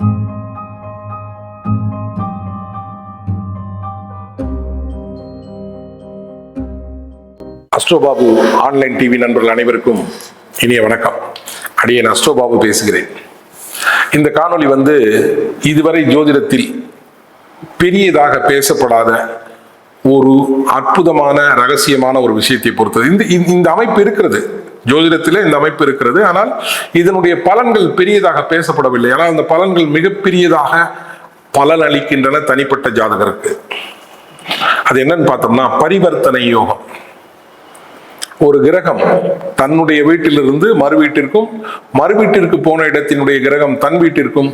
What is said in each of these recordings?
அஸ்ட்ரோபாபு online TV நண்பர்கள் அனைவருக்கும் இனிய வணக்கம். அடியேன் அஸ்ட்ரோபாபு பேசுகிறேன். இந்த காணொளி வந்து இதுவரை ஜோதிடத்தில் பெரியதாக பேசப்படாத ஒரு அற்புதமான ரகசியமான ஒரு விஷயத்தை பொறுத்தது. இந்த- இந்த அமைப்பு இருக்கிறது. ஜோதிடத்திலே இந்த அமைப்பு இருக்கிறது. ஆனால் இதனுடைய பலன்கள் பெரியதாக பேசப்படவில்லை. ஆனால் அந்த பலன்கள் மிகப்பெரியதாக பலன் அளிக்கின்றன தனிப்பட்ட ஜாதகருக்கு. அது என்னன்னு பார்த்தோம்னா பரிவர்த்தனை யோகம். ஒரு கிரகம் தன்னுடைய வீட்டிலிருந்து மறு வீட்டிற்கும் மறு வீட்டிற்கு போன இடத்தினுடைய கிரகம் தன் வீட்டிற்கும்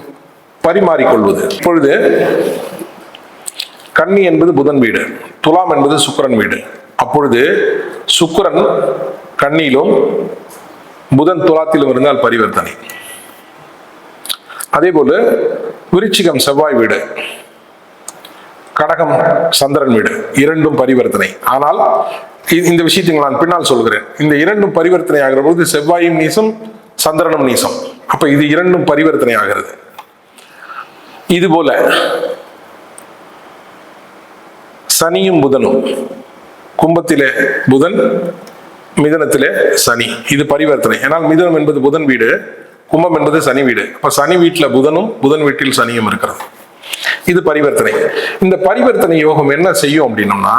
பரிமாறிக்கொள்வது. இப்பொழுது கன்னி என்பது புதன் வீடு துலாம் என்பது சுக்கரன் வீடு. அப்பொழுது சுக்கரன் கண்ணிலும் புதன் துலாத்திலும் இருந்தால் பரிவர்த்தனை. அதே போல விருச்சிகம் செவ்வாய் வீடு கடகம் சந்திரன் வீடு இரண்டும் பரிவர்த்தனை. ஆனால் இந்த விஷயத்தை நான் பின்னால் சொல்கிறேன். இந்த இரண்டும் பரிவர்த்தனை ஆகிற பொழுது செவ்வாயும் நீசம் சந்திரனும் நீசம். அப்ப இது இரண்டும் பரிவர்த்தனை ஆகிறது. இது போல சனியும் புதனும் கும்பத்திலே புதன் மிதனத்திலே சனி. இது பரிவர்த்தனை. ஏன்னால் மிதனம் என்பது புதன் வீடு கும்பம் என்பது சனி வீடு. அப்ப சனி வீட்டில் புதனும் புதன் வீட்டில் சனியும் இருக்கிறது. இது பரிவர்த்தனை. இந்த பரிவர்த்தனை யோகம் என்ன செய்யும் அப்படின்னம்னா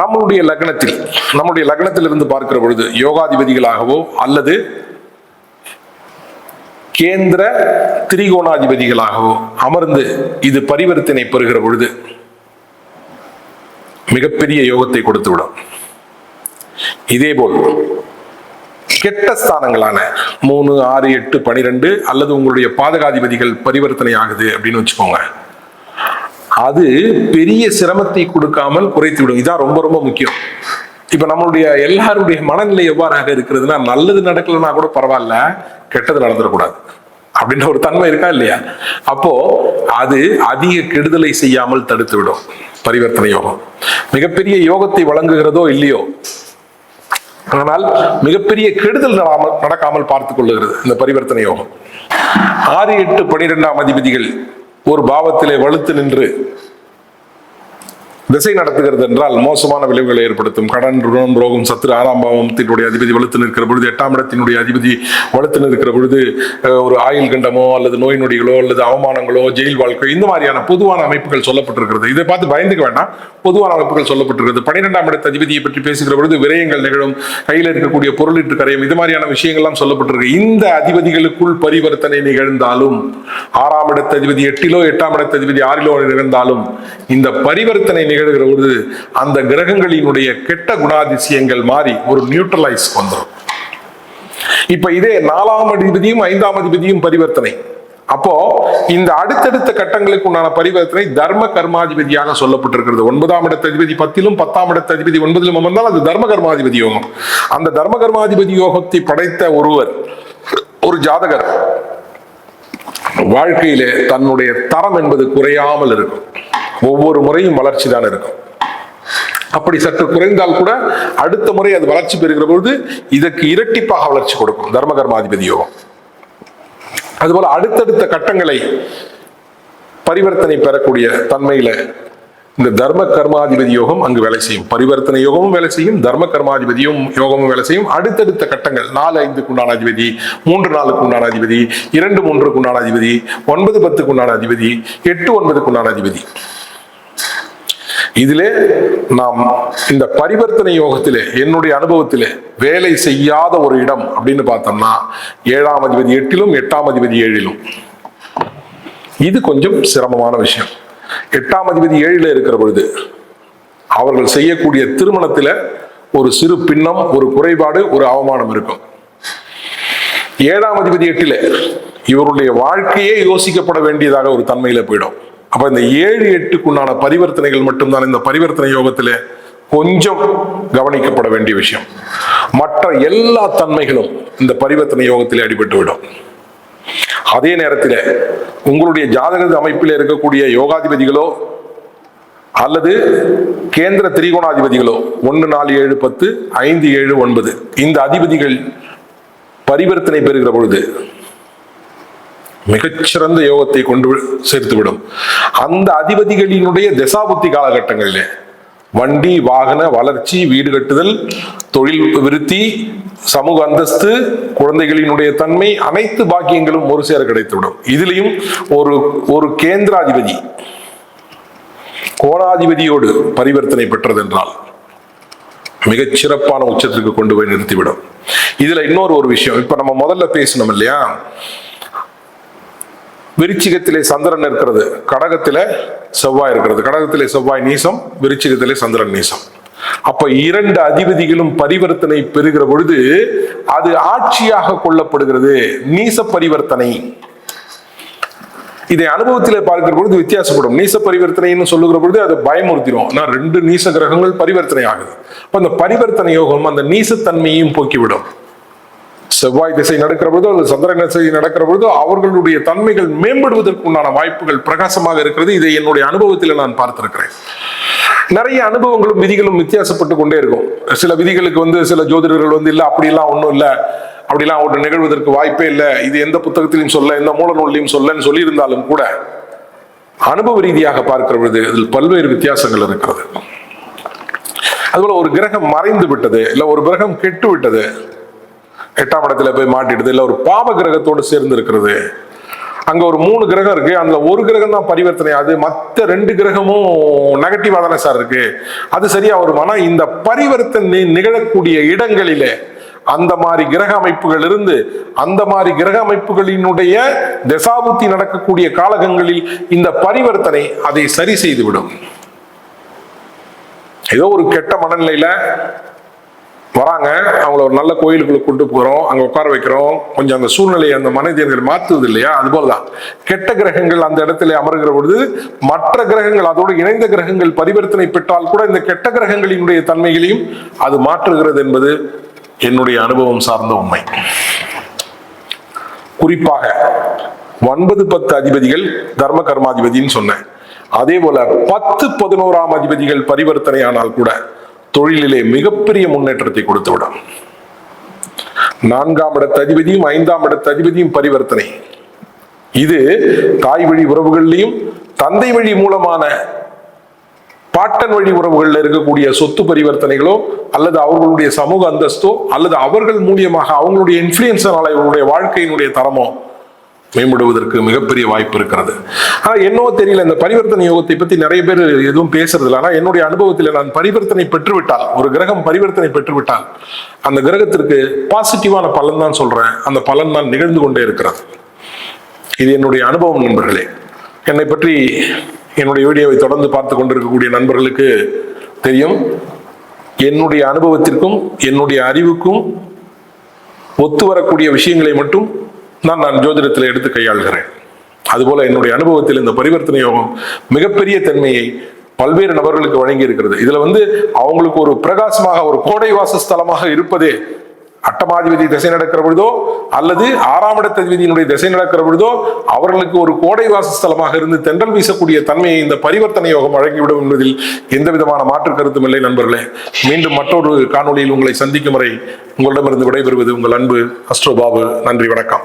நம்மளுடைய லக்னத்தில் நம்முடைய லக்னத்தில் இருந்து பார்க்கிற பொழுது யோகாதிபதிகளாகவோ அல்லது கேந்திர திரிகோணாதிபதிகளாகவோ அமர்ந்து இது பரிவர்த்தனை பெறுகிற பொழுது மிகப்பெரிய யோகத்தை கொடுத்துவிடும். இதேபோல் கெட்ட ஸ்தானங்களான மூணு ஆறு எட்டு பனிரெண்டு அல்லது உங்களுடைய பாதகாதிபதிகள் பரிவர்த்தனை ஆகுது அப்படின்னு வச்சுக்கோங்க. அது பெரிய சிரமத்தை கொடுக்காமல் குறைத்து விடும். இதான் ரொம்ப ரொம்ப முக்கியம். இப்ப நம்மளுடைய எல்லாருடைய மனநிலை எவ்வாறாக இருக்கிறதுனா நல்லது நடக்கலன்னா கூட பரவாயில்ல கெட்டது நடந்துடக்கூடாது அப்படின்ற ஒரு தன்மை இருக்கா இல்லையா? அப்போ அது அதிக கெடுதலை செய்யாமல் தடுத்து விடும். பரிவர்த்தனை யோகம். மிகப்பெரிய யோகத்தை வழங்குகிறதோ இல்லையோ ஆனால் மிகப்பெரிய கெடுதல் நடாமல் நடக்காமல் பார்த்துக் கொள்ளுகிறது இந்த பரிவர்த்தனை யோகம். ஆறு எட்டு பனிரெண்டாம் அதிபதிகள் ஒரு பாவத்திலே வலுத்து நின்று திசை நடத்துகிறது என்றால் மோசமான விளைவுகளை ஏற்படுத்தும். கடன் ருணம் ரோகம் சத்துரு ஆறாம் பாவத்தினுடைய அதிபதி வலுத்து நிற்கிற பொழுது எட்டாம் இடத்தினுடைய அதிபதி வலுத்து நிற்கிற பொழுது ஒரு ஆயுள் கண்டமோ அல்லது நோய் நொடிகளோ அல்லது அவமானங்களோ ஜெயில் வாழ்க்கை இந்த மாதிரியான பொதுவான அமைப்புகள் சொல்லப்பட்டிருக்கிறது. இதை பார்த்து பயந்துக்க வேண்டாம். பொதுவான அமைப்புகள் சொல்லப்பட்டிருக்கிறது. பன்னிரெண்டாம் இடத்த அதிபதியை பற்றி பேசுகிற பொழுது விரயங்கள் நிகழும். கையில் இருக்கக்கூடிய பொருளிட்டு கரையும். இது மாதிரியான விஷயங்கள்லாம் சொல்லப்பட்டிருக்கு. இந்த அதிபதிகளுக்குள் பரிவர்த்தனை நிகழ்ந்தாலும் ஆறாம் இடத்த அதிபதி எட்டிலோ எட்டாம் இடத்த அதிபதி ஆறிலோ நிகழ்ந்தாலும் இந்த பரிவர்த்தனை நிகழ் நிகழ்கிற பொழுது அந்த கிரகங்களினுடைய கெட்ட குணாதிசயங்கள் மாறி ஒரு நியூட்ரலைஸ் வந்துடும் இப்ப இதே நாலாம் அதிபதியும் ஐந்தாம் அதிபதியும் பரிவர்த்தனை. அப்போ இந்த அடுத்தடுத்த கட்டங்களுக்கு உண்டான பரிவர்த்தனை தர்ம கர்மாதிபதியாக சொல்லப்பட்டிருக்கிறது. ஒன்பதாம் இடத்த அதிபதி பத்திலும் பத்தாம் இடத்த அதிபதி ஒன்பதிலும் அமர்ந்தால் அது தர்ம கர்மாதிபதி யோகம். அந்த தர்ம கர்மாதிபதி யோகத்தை படைத்த ஒருவர் ஒரு ஜாதகர் வாழ்க்கையிலே தன்னுடைய தரம் என்பது குறையாமல் இருக்கும். ஒவ்வொரு முறையும் வளர்ச்சி தான் இருக்கும். அப்படி சற்று குறைந்தால் கூட அடுத்த முறை அது வளர்ச்சி பெறுகிற பொழுது இதற்கு இரட்டிப்பாக வளர்ச்சி கொடுக்கும். தர்ம கர்மாதிபதி யோகம். அதுபோல அடுத்தடுத்த கட்டங்களை பரிவர்த்தனை பெறக்கூடிய தன்மையில இந்த தர்ம கர்மாதிபதி யோகம் அங்கு வேலை செய்யும். பரிவர்த்தனை யோகமும் வேலை செய்யும் தர்ம கர்மாதிபதியும் யோகமும் வேலை செய்யும். அடுத்தடுத்த கட்டங்கள் நாலு ஐந்துக்கு உண்டான அதிபதி மூன்று நாலுக்கு உண்டான அதிபதி இரண்டு மூன்றுக்கு உண்டான அதிபதி ஒன்பது பத்துக்கு உண்டான அதிபதி எட்டு ஒன்பதுக்கு உண்டான அதிபதி. இதிலே நாம் இந்த பரிவர்த்தனை யோகத்திலே என்னுடைய அனுபவத்திலே வேலை செய்யாத ஒரு இடம் அப்படின்னு பார்த்தோம்னா ஏழாம் அதிபதி எட்டிலும் எட்டாம் அதிபதி ஏழிலும். இது கொஞ்சம் சிரமமான விஷயம். எட்டாம் அதிபதி ஏழில் இருக்கிற பொழுது அவர்கள் செய்யக்கூடிய திருமணத்துல ஒரு சிறு பின்னம் ஒரு குறைபாடு ஒரு அவமானம் இருக்கும். ஏழாம் அதிபதி எட்டில இவருடைய வாழ்க்கையே யோசிக்கப்பட வேண்டியதாக ஒரு தன்மையில போயிடும். அப்ப இந்த ஏழு எட்டுக்குண்டான பரிவர்த்தனைகள் மட்டும்தான் இந்த பரிவர்த்தனை யோகத்திலே கொஞ்சம் கவனிக்கப்பட வேண்டிய விஷயம். மற்ற எல்லா தன்மைகளும் இந்த பரிவர்த்தனை யோகத்தில் அடிபட்டு விடும் அதே நேரத்தில் உங்களுடைய ஜாதக அமைப்பில் இருக்கக்கூடிய யோகாதிபதிகளோ அல்லது கேந்திர திரிகோணாதிபதிகளோ ஒன்று நாலு ஏழு பத்து ஐந்து ஏழு ஒன்பது. இந்த அதிபதிகள் பரிவர்த்தனை பெறுகிற பொழுது மிகச்சிறந்த யோகத்தை கொண்டு சேர்த்துவிடும். அந்த அதிபதிகளினுடைய தசாபுத்தி காலகட்டங்களிலே வண்டி வாகன வளர்ச்சி வீடு கட்டுதல் தொழில் விருத்தி சமூக அந்தஸ்து குழந்தைகளினுடைய தன்மை அனைத்து பாக்கியங்களும் ஒரு சேர கிடைத்துவிடும். இதுலையும் ஒரு ஒரு கேந்திராதிபதி கோணாதிபதியோடு பரிவர்த்தனை பெற்றதென்றால் என்றால் சிறப்பான உச்சத்திற்கு கொண்டு போய் நிறுத்திவிடும். இதுல இன்னொரு ஒரு விஷயம். இப்ப நம்ம முதல்ல பேசணும் இல்லையா? விருச்சிகத்திலே சந்திரன் இருக்கிறது கடகத்திலே செவ்வாய் இருக்கிறது. கடகத்திலே செவ்வாய் நீசம் விருச்சிகத்திலே சந்திரன் நீசம். அப்ப இரண்டு அதிபதிகளும் பரிவர்த்தனை பெறுகிற பொழுது அது ஆட்சியாக கொள்ளப்படுகிறது. நீச பரிவர்த்தனை. இதை அனுபவத்திலே பார்க்கிற பொழுது வித்தியாசப்படும். நீச பரிவர்த்தனைன்னு சொல்லுகிற பொழுது அதை பயமுறுத்திடும் ஆனா ரெண்டு நீச கிரகங்கள் பரிவர்த்தனை ஆகுது. அப்ப அந்த பரிவர்த்தனை யோகம் அந்த நீசத்தன்மையும் போக்கிவிடும். செவ்வாய் திசை நடக்கிற பொழுதோ அல்லது சந்திரன் திசை நடக்கிற பொழுதோ அவர்களுடைய தன்மைகள் மேம்படுவதற்கு உண்டான வாய்ப்புகள் பிரகாசமாக இருக்கிறது. இதை என்னுடைய அனுபவத்தில் நான் பார்த்திருக்கிறேன். நிறைய அனுபவங்களும் விதிகளும் வித்தியாசப்பட்டு கொண்டே இருக்கும். சில விதிகளுக்கு வந்து சில ஜோதிடர்கள் வந்து இல்லை அப்படிலாம் ஒன்றும் இல்லை. அப்படிலாம் ஒன்று நிகழ்வதற்கு வாய்ப்பே இல்லை. இது எந்த புத்தகத்திலையும் சொல்ல எந்த மூல நூல்லையும் சொல்லன்னு சொல்லியிருந்தாலும் கூட அனுபவ ரீதியாக பார்க்கிற பொழுது இதில் பல்வேறு வித்தியாசங்கள் இருக்கிறது. அதுபோல ஒரு கிரகம் மறைந்து விட்டது இல்லை ஒரு கிரகம் கெட்டு விட்டது எட்டாம் இடத்துல போய் மாட்டிடுது. இல்லை ஒரு பாவ கிரகத்தோடு சேர்ந்து இருக்கிறது அங்கே ஒரு மூணு கிரகம் இருக்கு. அதுல ஒரு கிரகம் தான் பரிவர்த்தனை. அது மற்ற ரெண்டு கிரகமும் நெகட்டிவாக தானே சார் இருக்கு. அது சரியா வரும் இந்த பரிவர்த்தனை நிகழக்கூடிய இடங்களிலே அந்த மாதிரி கிரக அமைப்புகள் இருந்து அந்த மாதிரி கிரக அமைப்புகளினுடைய தசாபுத்தி நடக்கக்கூடிய காலகங்களில் இந்த பரிவர்த்தனை அதை சரி செய்து விடும் ஏதோ ஒரு கெட்ட மனநிலையில வராங்க. அவங்கள ஒரு நல்ல கோயிலுக்குள்ள கொண்டு போகிறோம் அங்க உட்கார வைக்கிறோம். கொஞ்சம் அந்த சூழ்நிலையை அந்த மனிதர்கள் மாற்றுவது இல்லையா? அது போலதான். கெட்ட கிரகங்கள் அந்த இடத்துல அமர்கிற பொழுது மற்ற கிரகங்கள் அதோடு இணைந்த கிரகங்கள் பரிவர்த்தனை பெற்றால் கூட இந்த கெட்ட கிரகங்களினுடைய தன்மைகளையும் அது மாற்றுகிறது என்பது என்னுடைய அனுபவம் சார்ந்த உண்மை. குறிப்பாக ஒன்பது பத்து அதிபதிகள் தர்ம கர்மாதிபதின்னு சொன்னேன். அதே போல பத்து பதினோராம் அதிபதிகள் பரிவர்த்தனை ஆனால் கூட தொழிலிலே மிகப்பெரிய முன்னேற்றத்தை கொடுத்துவிடும். நான்காம் இடத்து அதிபதியும் ஐந்தாம் இடத்து அதிபதியும் பரிவர்த்தனை. இது தாய் வழி உறவுகள்லையும் தந்தை வழி மூலமான பாட்டன் வழி உறவுகளில் இருக்கக்கூடிய சொத்து பரிவர்த்தனைகளோ அல்லது அவர்களுடைய சமூக அந்தஸ்தோ அல்லது அவர்கள் மூலியமாக அவங்களுடைய இன்ஃபுளுயன்ஸால இவருடைய வாழ்க்கையினுடைய தரமோ மேம்படுவதற்கு மிகப்பெரிய வாய்ப்பு இருக்கிறது. ஆனால் என்னவோ தெரியல இந்த பரிவர்த்தனை யோகத்தை பற்றி நிறைய பேர் எதுவும் பேசுறது இல்லை. என்னுடைய அனுபவத்தில் நான் பரிவர்த்தனை பெற்றுவிட்டால் ஒரு கிரகம் பரிவர்த்தனை பெற்றுவிட்டால் அந்த கிரகத்திற்கு பாசிட்டிவான பலன் தான் சொல்கிறேன் அந்த பலன் தான் நிகழ்ந்து கொண்டே இருக்கிறது. இது என்னுடைய அனுபவம் நண்பர்களே. என்னை பற்றி என்னுடைய வீடியோவை தொடர்ந்து பார்த்து கொண்டிருக்கக்கூடிய நண்பர்களுக்கு தெரியும். என்னுடைய அனுபவத்திற்கும் என்னுடைய அறிவுக்கும் ஒத்து வரக்கூடிய விஷயங்களை மட்டும் நான் நான் ஜோதிடத்தில் எடுத்து கையாளுகிறேன். அதுபோல என்னுடைய அனுபவத்தில் இந்த பரிவர்த்தனை யோகம் மிகப்பெரிய தன்மையை பல்வேறு நபர்களுக்கு வழங்கி இருக்கிறது இதுல வந்து அவங்களுக்கு ஒரு பிரகாசமாக ஒரு கோடை வாசஸ்தலமாக இருப்பதே அட்டமாதிபதி திசை நடக்கிற பொழுதோ அல்லது ஆறாம் இடத்ததிபதியினுடைய திசை நடக்கிற பொழுதோ அவர்களுக்கு ஒரு கோடை வாசஸ்தலமாக இருந்து தென்றல் வீசக்கூடிய தன்மையை இந்த பரிவர்த்தனை யோகம் வழங்கிவிடும் என்பதில் எந்த விதமான மாற்று கருத்தும் இல்லை நண்பர்களே. மீண்டும் மற்றொரு காணொலியில் உங்களை சந்திக்கும் வரை உங்களிடமிருந்து விடைபெறுவது உங்கள் அன்பு அஸ்ட்ரோ பாபு. நன்றி வணக்கம்.